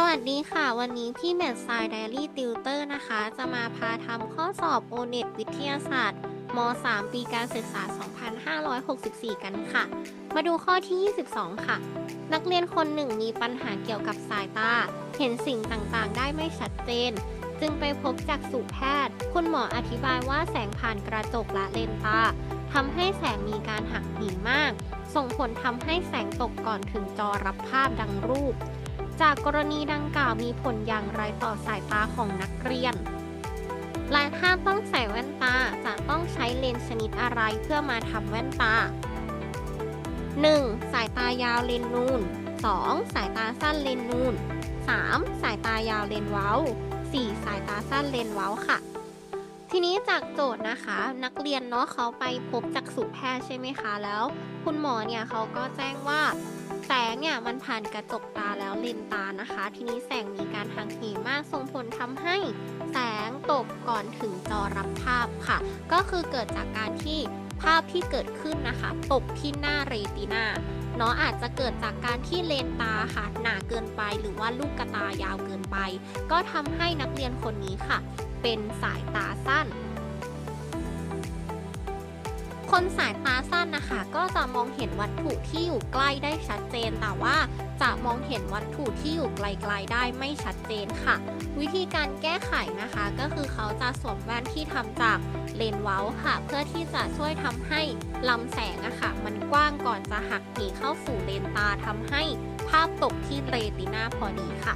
สวัสดีค่ะ วันนี้พี่แมทไซด์ไดรี่ติวเตอร์นะคะ จะมาพาทำข้อสอบโอเน็ตวิทยาศาสตร์ม .3 ปีการศึกษา 2564 กันค่ะ มาดูข้อที่ 22 ค่ะ นักเรียนคนหนึ่งมีปัญหาเกี่ยวกับสายตา เห็นสิ่งต่างๆ ได้ไม่ชัดเจน จึงไปพบจักษุแพทย์ คุณหมออธิบายว่าแสงผ่านกระจกและเลนตาทำให้แสงมีการหักเหมาก ส่งผลทำให้แสงตกก่อนถึงจอรับภาพดังรูป จากกรณีดังกล่าวมีผลอย่างไรต่อสายตาของนักเรียน และถ้าต้องใส่แว่นตาจะต้องใช้เลนส์ชนิดอะไรเพื่อมาทำแว่นตา 1. สายตายาวเลนนูน 2. สายตาสั้นเลนนูน 3. สายตายาวเลนเว้า 4. สายตาสั้นเลนเว้าค่ะ ทีนี้จากโจทย์นะคะ นักเรียนเนาะเขาไปพบจักษุแพทย์ใช่ไหมคะ แล้ว คุณหมอเนี่ยเขาก็แจ้งว่าแสงเนี่ยมันผ่านกระจกตาแล้วเลนตานะคะ ทีนี้แสงมีการหักเหมากส่งผลทำให้แสงตกก่อนถึงจอรับภาพค่ะ ก็คือเกิดจากการที่ภาพที่เกิดขึ้นนะคะ ตกที่หน้าเรตินาเนาะอาจจะเกิดจากการที่เลนตาค่ะหนาเกินไป หรือว่าลูกกระตายาวเกินไป ก็ทำให้นักเรียนคนนี้ค่ะ เป็นสายตาสั้น คนสายตาสั้นนะคะ ก็จะมองเห็นวัตถุที่อยู่ใกล้ได้ชัดเจน แต่ว่าจะมองเห็นวัตถุที่อยู่ไกลๆได้ไม่ชัดเจนค่ะ วิธีการแก้ไขนะคะ ก็คือเขาจะสวมแว่นที่ทำจากเลนส์เว้าค่ะ เพื่อที่จะช่วยทำให้ลำแสงอะค่ะ มันกว้างก่อนจะหักเหเข้าสู่เลนตาทำให้ภาพตกที่เรตินาพอดีค่ะ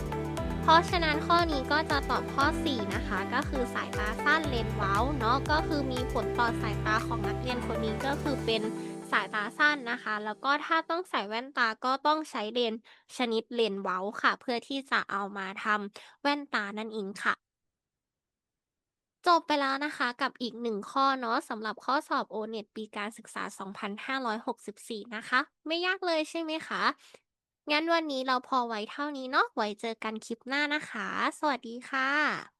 เพราะฉะนั้นข้อนี้ก็จะตอบข้อ 4 นะคะ ก็คือสายตาสั้นเลนเว้าเนาะก็คือมีผลต่อสายตาของนักเรียนคนนี้ก็คือเป็นสายตาสั้นนะคะ แล้วก็ถ้าต้องใส่แว่นตาก็ต้องใช้เลนชนิดเลนเว้าค่ะ เพื่อที่จะเอามาทำแว่นตานั่นเองค่ะจบไปแล้วนะคะกับอีกหนึ่งข้อเนาะสำหรับข้อสอบ O-NET ปีการศึกษา 2564 นะคะ ไม่ยากเลยใช่ไหมคะ งั้นวันนี้เราพอไว้เท่านี้เนาะ ไว้เจอกันคลิปหน้านะคะ สวัสดีค่ะ